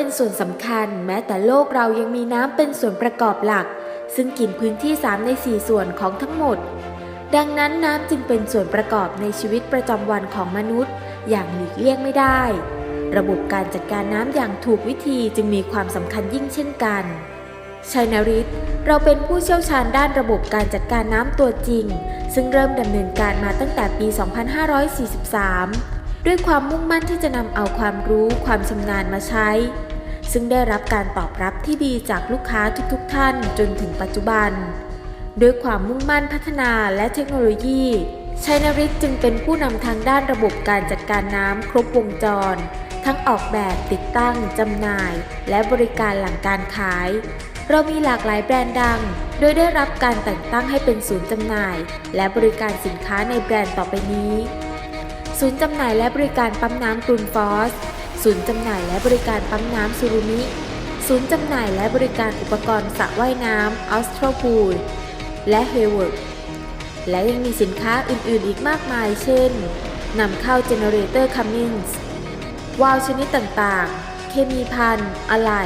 เป็นส่วนสำคัญ แม้แต่โลกเรายังมีน้ำเป็นส่วนประกอบหลัก ซึ่งกินพื้นที่ 3 ใน 4 ส่วนของทั้งหมด ดังนั้นน้ำจึงเป็นส่วนประกอบในชีวิตประจำวันของมนุษย์ อย่างหลีกเลี่ยงไม่ได้ ระบบการจัดการน้ำอย่างถูกวิธีจึงมีความสำคัญยิ่งเช่นกันชัยนริตเราเป็นผู้เชี่ยวชาญด้านระบบการจัดการน้ำตัวจริง ซึ่งเริ่มดำเนินการมาตั้งแต่ปี 2543 ด้วยความมุ่งมั่นที่จะนำเอาความรู้ความชำนาญมาใช้ ซึ่งได้รับการตอบรับที่ดีจากลูกค้าทุกๆทท่านจนถึงปัจจุบัน ด้วยความมุ่งมั่นพัฒนาและเทคโนโลยีชัยนริตจึงเป็นผู้นำทางด้านระบบการจัดการน้ำครบวงจร ทั้งออกแบบติดตั้งจำหน่าย และบริการหลังการขาย เรามีหลากหลายแบรนด์ดัง โดยได้รับการแต่งตั้งให้เป็นศูนย์จำหน่าย และบริการสินค้าในแบรนด์ต่อไปนี้ ศูนย์จำหน่ายและบริการปั๊มน้ำกรุนฟอส ศูนย์จำหน่ายและบริการปั๊มน้ำซูรุมิ ศูนย์จำหน่ายและบริการอุปกรณ์สระว่ายน้ำออสโตรพูลและเฮเวิร์ดและยังมีสินค้าอื่น ๆ อีกมากมาย เช่น นำเข้าเจเนเรเตอร์คัมมินส์วาล์วชนิดต่าง ๆ เคมีพันอะไหล่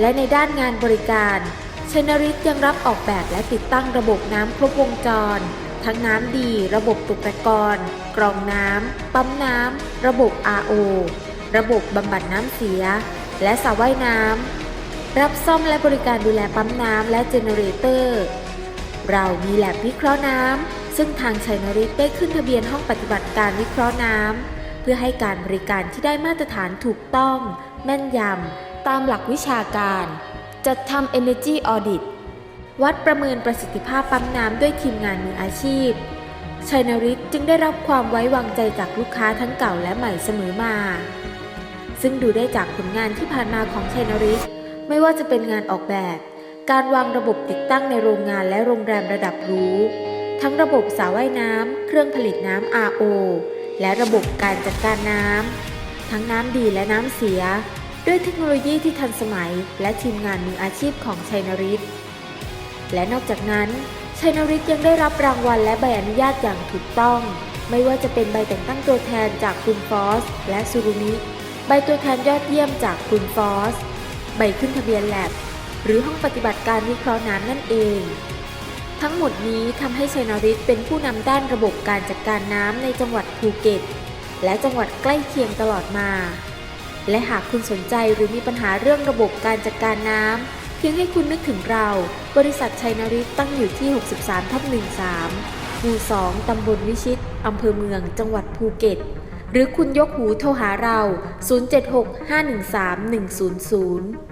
และในด้านงานบริการเชนริตยังรับออกแบบและติดตั้งระบบน้ำครบวงจร ทั้งน้ำดี ระบบตุกตะกอนกรองน้ำ ปั๊มน้ำ ระบบ RO ระบบบำบัดน้ำเสีย และสระว่ายน้ำ รับซ่อมและบริการดูแลปั๊มน้ำและเจเนเรเตอร์ เรามีแลบวิเคราะห์น้ำ ซึ่งทางชัยนริตได้ขึ้นทะเบียนห้องปฏิบัติการวิเคราะห์น้ำ เพื่อให้การบริการที่ได้มาตรฐานถูกต้อง แม่นยำ ตามหลักวิชาการ จัดทำ Energy Audit วัดประเมินประสิทธิภาพปั๊มน้ำด้วยทีมงานมืออาชีพชัยนริตจึงได้รับความไว้วางใจจากลูกค้าทั้งเก่าและใหม่เสมอมา ซึ่งดูได้จากผลงานที่ผ่านมาของชัยนริตไม่ว่าจะเป็นงานออกแบบ การวางระบบติดตั้งในโรงงานและโรงแรมระดับรู้ ทั้งระบบสระว่ายน้ำ เครื่องผลิตน้ำ RO และระบบการจัดการน้ำ ทั้งน้ำดีและน้ำเสีย ด้วยเทคโนโลยีที่ทันสมัย และทีมงานมืออาชีพของชัยนริตและนอกจากนั้นชัยนริตยังได้รับรางวัลและใบอนุญาตอย่างถูกต้อง ไม่ว่าจะเป็นใบแต่งตั้งตัวแทนจากคุณฟอส และซูรุมิ บตัวแทนยอดเยี่ยมจากคุณฟอส ใบขึ้นทะเบียนแลบ หรือห้องปฏิบัติการวิเคราะห์น้ำนั่นเอง ทั้งหมดนี้ทำให้ชัยนริตเป็นผู้นำด้านระบบการจัดการน้ำในจังหวัดภูเก็ต และจังหวัดใกล้เคียงตลอดมา และหากคุณสนใจหรือมีปัญหาเรื่องระบบการจัดการน้ำเพียงให้คุณนึกถึงเรา บริษัทชัยนริตตั้งอยู่ที่ 63ทับ13หมู่2ตำบลวิชิตอำเภอเมือง จังหวัดภูเก็ต หรือคุณยกหูโทรหาเรา 076 513 100